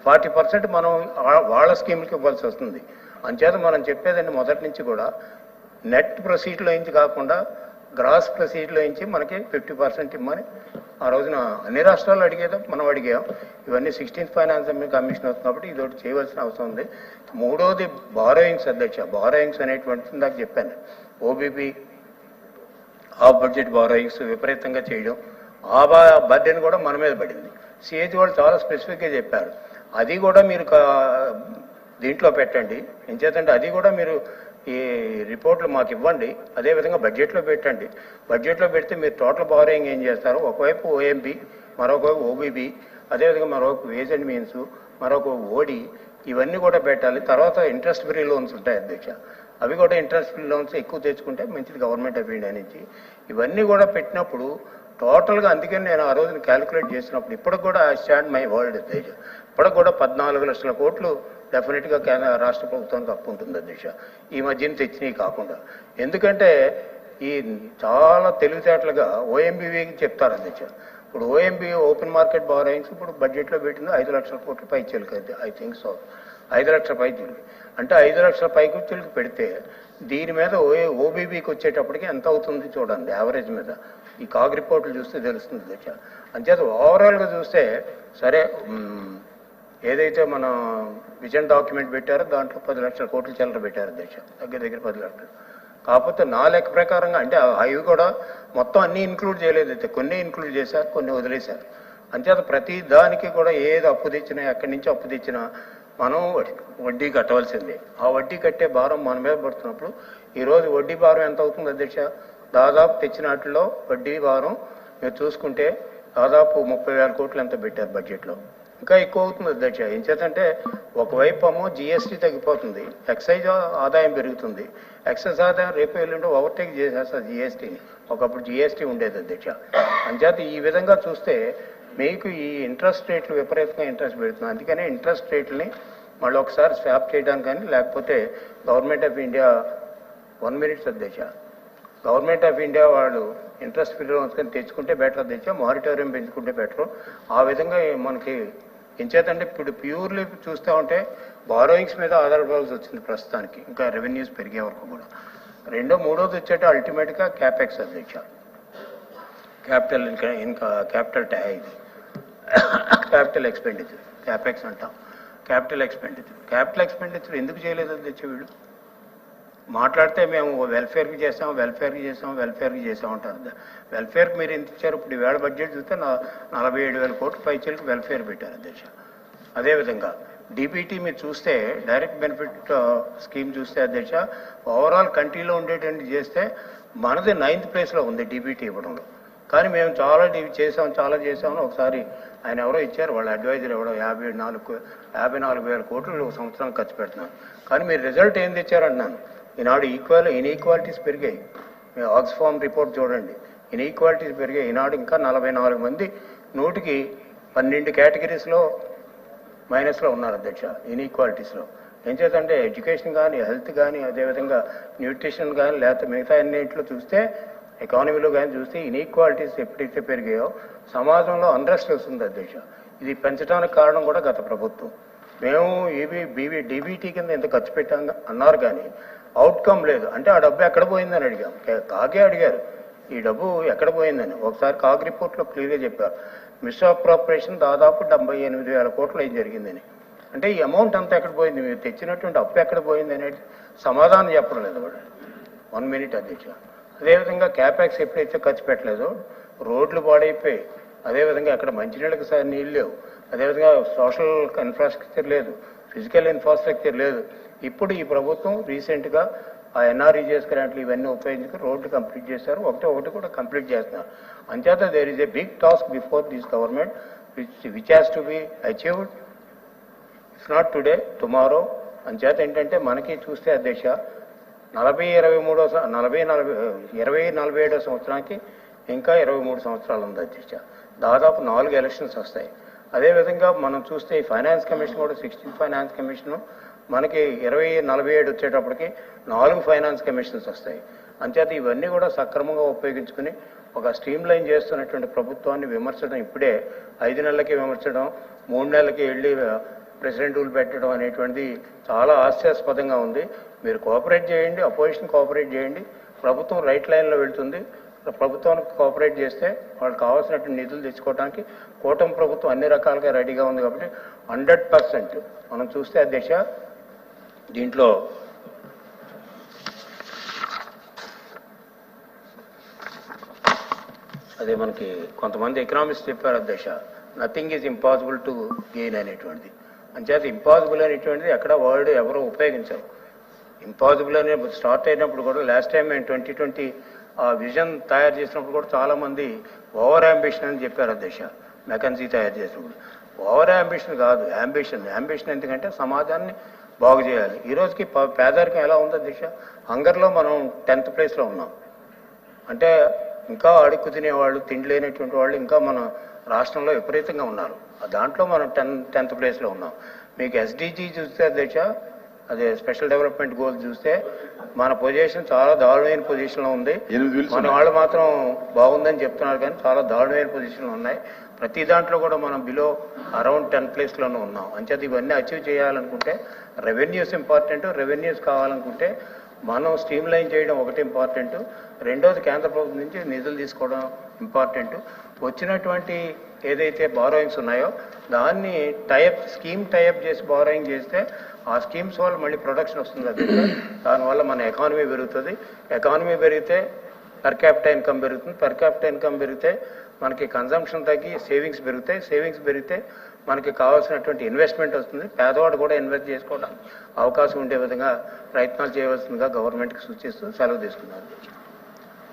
ఫార్టీ పర్సెంట్ మనం వాళ్ళ స్కీమ్కి ఇవ్వాల్సి వస్తుంది. అంచేత మనం చెప్పేదండి మొదటి నుంచి కూడా నెట్ ప్రొసీడ్లో అయింది కాకుండా గ్రాస్ ప్రొసీడ్లో నుంచి మనకి ఫిఫ్టీ పర్సెంట్ ఇమ్మని ఆ రోజున అన్ని రాష్ట్రాలు అడిగేదా మనం అడిగాం. ఇవన్నీ సిక్స్టీన్త్ ఫైనాన్స్ కమిషన్ వస్తున్నప్పుడు ఇది ఒకటి చేయవలసిన అవసరం ఉంది. మూడోది బారోయింగ్స్ అధ్యక్ష బారోయింగ్స్ అనేటువంటిది నాకు చెప్పాను. ఓబీపీ ఆఫ్ బడ్జెట్ బారోయింగ్స్ విపరీతంగా చేయడం ఆ బా బర్డెన్ కూడా మన మీద పడింది. సిహెచ్ వాళ్ళు చాలా స్పెసిఫిక్గా చెప్పారు. అది కూడా మీరు దీంట్లో పెట్టండి. ఎంచేతంటే అది కూడా మీరు ఈ రిపోర్ట్లు మాకు ఇవ్వండి. అదేవిధంగా బడ్జెట్లో పెట్టండి. బడ్జెట్లో పెడితే మీరు టోటల్ బారోయింగ్ ఏం చేస్తారు? ఒకవైపు ఓఎంపీ మరొకవైపు ఓబీబీ అదేవిధంగా మరొక వేజ్ అండ్ మీన్స్ మరొక ఓడి ఇవన్నీ కూడా పెట్టాలి. తర్వాత ఇంట్రెస్ట్ ఫ్రీ లోన్స్ ఉంటాయి అధ్యక్ష. అవి కూడా ఇంట్రెస్ట్ ఫ్రీ లోన్స్ ఎక్కువ తెచ్చుకుంటే మంచిది గవర్నమెంట్ ఆఫ్ ఇండియా నుంచి. ఇవన్నీ కూడా పెట్టినప్పుడు టోటల్గా అందుకని నేను ఆ రోజున క్యాలిక్యులేట్ చేసినప్పుడు ఇప్పటికి కూడా స్టాండ్ మై వరల్డ్ అధ్యక్ష. ఇప్పటికి కూడా పద్నాలుగు లక్షల కోట్లు డెఫినెట్గా కేంద్ర రాష్ట్ర ప్రభుత్వానికి అప్పు ఉంటుంది అధ్యక్ష. ఈ మధ్యన తెచ్చినవి కాకుండా. ఎందుకంటే ఈ చాలా తెలివితేటలుగా ఓఎంబీవీకి చెప్తారు అధ్యక్ష. ఇప్పుడు ఓఎంబీ ఓపెన్ మార్కెట్ బారోయింగ్స్ ఇప్పుడు బడ్జెట్లో పెట్టింది ఐదు లక్షల కోట్ల పై అయితే ఐ థింక్ సో. ఐదు లక్షల పైచీలకి అంటే ఐదు లక్షల పైకుర్చీలకు పెడితే దీని మీద ఓ ఓబీబీకి వచ్చేటప్పటికి ఎంత అవుతుంది చూడండి యావరేజ్ మీద. ఈ కాగ్ రిపోర్ట్లు చూస్తే తెలుస్తుంది అధ్యక్ష. అంచేత ఓవరాల్గా చూస్తే సరే ఏదైతే మన విజన్ డాక్యుమెంట్ పెట్టారో దాంట్లో పది లక్షల కోట్లు చిల్లర పెట్టారు అధ్యక్ష దగ్గర దగ్గర పది లక్షలు. కాకపోతే నా లెక్క ప్రకారంగా అంటే అవి కూడా మొత్తం అన్ని ఇంక్లూడ్ చేయలేదు. అయితే కొన్ని ఇంక్లూడ్ చేశారు కొన్ని వదిలేశారు. అంచేత ప్రతి దానికి కూడా ఏది అప్పు తెచ్చినా ఎక్కడి నుంచి అప్పు తెచ్చినా మనం వడ్డీ- కట్టవలసిందే. ఆ వడ్డీ కట్టే భారం మన మీద పడుతున్నప్పుడు ఈరోజు వడ్డీ భారం ఎంత అవుతుంది అధ్యక్ష? దాదాపు తెచ్చిన వడ్డీ భారం మీరు చూసుకుంటే దాదాపు ముప్పై వేల కోట్లు ఎంత పెట్టారు బడ్జెట్లో ఇంకా ఎక్కువ అవుతుంది అధ్యక్ష. ఏం చేతంటే ఒకవైపు ఏమో జిఎస్టీ తగ్గిపోతుంది ఎక్సైజ్ ఆదాయం పెరుగుతుంది. ఎక్సైజ్ ఆదాయం రేపు ఎల్లుండి ఓవర్టేక్ చేసేస్తారు జిఎస్టీని ఒకప్పుడు జిఎస్టీ ఉండేది అధ్యక్ష. అంచేత ఈ విధంగా చూస్తే మీకు ఈ ఇంట్రెస్ట్ రేట్లు విపరీతంగా ఇంట్రెస్ట్ పెడుతుంది అందుకనే ఇంట్రెస్ట్ రేట్లని మళ్ళీ ఒకసారి స్వాప్ చేయడానికి కానీ లేకపోతే government of India one minutes అధ్యక్ష. గవర్నమెంట్ ఆఫ్ ఇండియా వాళ్ళు ఇంట్రెస్ట్ పీరియడ్ ఉంచుకొని తెచ్చుకుంటే బెటర్ తెచ్చా మారిటోరియం పెంచుకుంటే బెటర్ ఆ విధంగా మనకి ఎంచేతంటే ఇప్పుడు ప్యూర్లీ చూస్తూ ఉంటే బారోయింగ్స్ మీద ఆధారపడాల్సి వచ్చింది ప్రస్తుతానికి. ఇంకా రెవెన్యూస్ పెరిగే వరకు కూడా. రెండో మూడోది వచ్చేట అల్టిమేట్గా క్యాపెక్స్ అధ్యక్ష క్యాపిటల్ ఇంకా ఇంకా క్యాపిటల్ ట్యా ఇది. క్యాపిటల్ ఎక్స్పెండిచర్ క్యాపెక్స్ అంటాం. క్యాపిటల్ ఎక్స్పెండిచర్ క్యాపిటల్ ఎక్స్పెండిచర్ ఎందుకు చేయలేదు అధ్యక్ష వీళ్ళు మాట్లాడితే మేము వెల్ఫేర్కి చేసాం వెల్ఫేర్కి చేసాం వెల్ఫేర్కి చేసాం అంటారు. వెల్ఫేర్కి మీరు ఎంత ఇచ్చారు ఇప్పుడు ఈవేళ బడ్జెట్ చూస్తే నలభై ఏడు వేల కోట్ల పైచీలకు వెల్ఫేర్ పెట్టారు అధ్యక్ష. అదేవిధంగా డీబీటీ మీరు చూస్తే డైరెక్ట్ బెనిఫిట్ స్కీమ్ చూస్తే అధ్యక్ష ఓవరాల్ కంట్రీలో ఉండేటువంటి చేస్తే మనది నైన్త్ ప్లేస్లో ఉంది డీబీటీ ఇవ్వడంలో. కానీ మేము చాలా ఇవి చేసాం చాలా చేసామని ఒకసారి ఆయన ఎవరో ఇచ్చారు వాళ్ళ అడ్వైజర్ ఎవరో యాభై నాలుగు యాభై నాలుగు వేల కోట్లు ఒక ఖర్చు పెడుతున్నాను కానీ మీరు రిజల్ట్ ఏం తెచ్చారంటున్నాను ఈనాడు ఈక్వల్ ఇన్ఈక్వాలిటీస్ పెరిగాయి. మీ ఆక్స్ఫామ్ రిపోర్ట్ చూడండి. ఇన్ఈక్వాలిటీస్ పెరిగాయి. ఈనాడు ఇంకా నలభై నాలుగు మంది నూటికి పన్నెండు కేటగిరీస్లో మైనస్లో ఉన్నారు అధ్యక్ష ఇన్ఈక్వాలిటీస్లో ఏం చేద్దంటే ఎడ్యుకేషన్ కానీ హెల్త్ కానీ అదేవిధంగా న్యూట్రిషన్ కానీ లేకపోతే మిగతా అన్నింటిలో చూస్తే ఎకానమీలో కానీ చూస్తే ఇన్ఈక్వాలిటీస్ ఎప్పుడైతే పెరిగాయో సమాజంలో అన్రెస్ట్ వస్తుంది అధ్యక్ష. ఇది పెంచడానికి కారణం కూడా గత ప్రభుత్వం. మేము ఏవి బీవీ డీబీటీ కింద ఎంత ఖర్చు పెట్టాం అన్నారు కానీ అవుట్కమ్ లేదు. అంటే ఆ డబ్బు ఎక్కడ పోయిందని అడిగాం. కాగే కాకే అడిగారు. ఈ డబ్బు ఎక్కడ పోయిందని. ఒకసారి కాగ్ రిపోర్ట్లో క్లియర్గా చెప్పారు. మిస్అప్రాపరేషన్ దాదాపు డెబ్బై ఎనిమిది వేల కోట్లు ఏం జరిగిందని. అంటే ఈ అమౌంట్ అంతా ఎక్కడ పోయింది? మీరు తెచ్చినటువంటి అప్పు ఎక్కడ పోయింది అనేది సమాధానం చెప్పడం లేదు వాడు వన్ మినిట్ అధ్యక్ష. అదేవిధంగా క్యాపాక్స్ ఎప్పుడైతే ఖర్చు పెట్టలేదో రోడ్లు పాడైపోయి అదేవిధంగా అక్కడ మంచినీళ్ళకి సార్ నీళ్ళు లేవు. అదేవిధంగా సోషల్ ఇన్ఫ్రాస్ట్రక్చర్ లేదు. ఫిజికల్ ఇన్ఫ్రాస్ట్రక్చర్ లేదు. ఇప్పుడు ఈ ప్రభుత్వం రీసెంట్గా ఆ ఎన్ఆర్ఈజిఎస్ గ్రాంట్లు ఇవన్నీ ఉపయోగించుకుని రోడ్లు కంప్లీట్ చేశారు. ఒకటి ఒకటి కూడా కంప్లీట్ చేస్తున్నారు. అంచేత there is a big task before this government which which has to be achieved it's not today tomorrow అంచేత ఏంటంటే మనకి చూస్తే అధ్యక్ష నలభై ఇరవై మూడో నలభై నలభై ఇరవై నలభై ఏడో సంవత్సరానికి ఇంకా ఇరవై మూడు సంవత్సరాలు ఉంది అధ్యక్ష దాదాపు నాలుగు ఎలక్షన్స్ వస్తాయి. అదేవిధంగా మనం చూస్తే ఈ ఫైనాన్స్ కమిషన్ కూడా సిక్స్టీన్ ఫైనాన్స్ కమిషన్ మనకి ఇరవై నలభై ఏడు వచ్చేటప్పటికి నాలుగు ఫైనాన్స్ కమిషన్స్ వస్తాయి. అంచేత ఇవన్నీ కూడా సక్రమంగా ఉపయోగించుకుని ఒక స్ట్రీమ్ లైన్ చేస్తున్నటువంటి ప్రభుత్వాన్ని విమర్శడం ఇప్పుడే ఐదు నెలలకి విమర్శడం మూడు నెలలకి వెళ్ళి ప్రెసిడెంట్ రూల్ పెట్టడం అనేటువంటిది చాలా హాస్యాస్పదంగా ఉంది. మీరు కోఆపరేట్ చేయండి అపోజిషన్ కోఆపరేట్ చేయండి ప్రభుత్వం రైట్ లైన్లో వెళ్తుంది. ప్రభుత్వానికి కోఆపరేట్ చేస్తే వాళ్ళకి కావాల్సినటువంటి నిధులు తెచ్చుకోవడానికి కూటమి ప్రభుత్వం అన్ని రకాలుగా రెడీగా ఉంది కాబట్టి హండ్రెడ్ పర్సెంట్ మనం చూస్తే దిశ దీంట్లో అదే మనకి కొంతమంది ఎకనామిక్స్ చెప్పారు అధ్యక్ష nothing is impossible to gain అనేటువంటిది. అంచేత ఇంపాసిబుల్ అనేటువంటిది ఎక్కడ వరల్డ్ ఎవరు ఉపయోగించరు. ఇంపాసిబుల్ అనే స్టార్ట్ అయినప్పుడు కూడా లాస్ట్ టైం మేము ట్వంటీ ట్వంటీ ఆ విజన్ తయారు చేసినప్పుడు కూడా చాలా మంది ఓవర్ అంబిషన్ అని చెప్పారు అధ్యక్ష మెకన్సీ తయారు చేసినప్పుడు. ఓవర్ అంబిషన్ కాదు అంబిషన్ అంబిషన్ ఎందుకంటే సమాజాన్ని బాగు చేయాలి. ఈ రోజుకి ప- పేదరికం ఎలా ఉంది అధ్యక్ష హంగర్లో మనం టెన్త్ ప్లేస్లో ఉన్నాం. అంటే ఇంకా అడుక్కు తినేవాళ్ళు తిండి లేనటువంటి వాళ్ళు ఇంకా మన రాష్ట్రంలో విపరీతంగా ఉన్నారు. దాంట్లో మనం టెన్ టెన్త్ ప్లేస్లో ఉన్నాం. మీకు ఎస్డిజి చూస్తే అధ్యక్ష అదే స్పెషల్ డెవలప్మెంట్ గోల్ చూస్తే మన పొజిషన్ చాలా దారుణమైన పొజిషన్లో ఉంది. మన. వాళ్ళు మాత్రం బాగుందని చెప్తున్నారు కానీ చాలా దారుణమైన పొజిషన్లో ఉన్నాయి. ప్రతి దాంట్లో కూడా మనం బిలో అరౌండ్ టెన్ ప్లేస్లోనే ఉన్నాం. అంచేత ఇవన్నీ అచీవ్ చేయాలనుకుంటే రెవెన్యూస్ ఇంపార్టెంట్ రెవెన్యూస్ కావాలనుకుంటే మనం స్ట్రీమ్ లైన్ చేయడం ఒకటి ఇంపార్టెంట్ రెండోది కేంద్ర ప్రభుత్వం నుంచి నిధులు తీసుకోవడం ఇంపార్టెంట్ వచ్చినటువంటి ఏదైతే బారోయింగ్స్ ఉన్నాయో దాన్ని టైప్ స్కీమ్ టైప్ చేసి బారోయింగ్ చేస్తే ఆ స్కీమ్స్ వల్ల మళ్ళీ ప్రొడక్షన్ వస్తుంది అది దానివల్ల మన ఎకానమీ పెరుగుతుంది. ఎకానమీ పెరిగితే పర్ క్యాపిటల్ ఇన్కమ్ పెరుగుతుంది. పర్ క్యాపిటల్ ఇన్కమ్ పెరిగితే మనకి కన్జంప్షన్ తగ్గి సేవింగ్స్ పెరుగుతాయి. సేవింగ్స్ పెరిగితే మనకి కావాల్సినటువంటి ఇన్వెస్ట్మెంట్ వస్తుంది. పేదవాడు కూడా ఇన్వెస్ట్ చేసుకోవడానికి అవకాశం ఉండే విధంగా ప్రయత్నాలు చేయవలసిందిగా గవర్నమెంట్కి సూచిస్తూ సెలవు తీసుకున్నారు.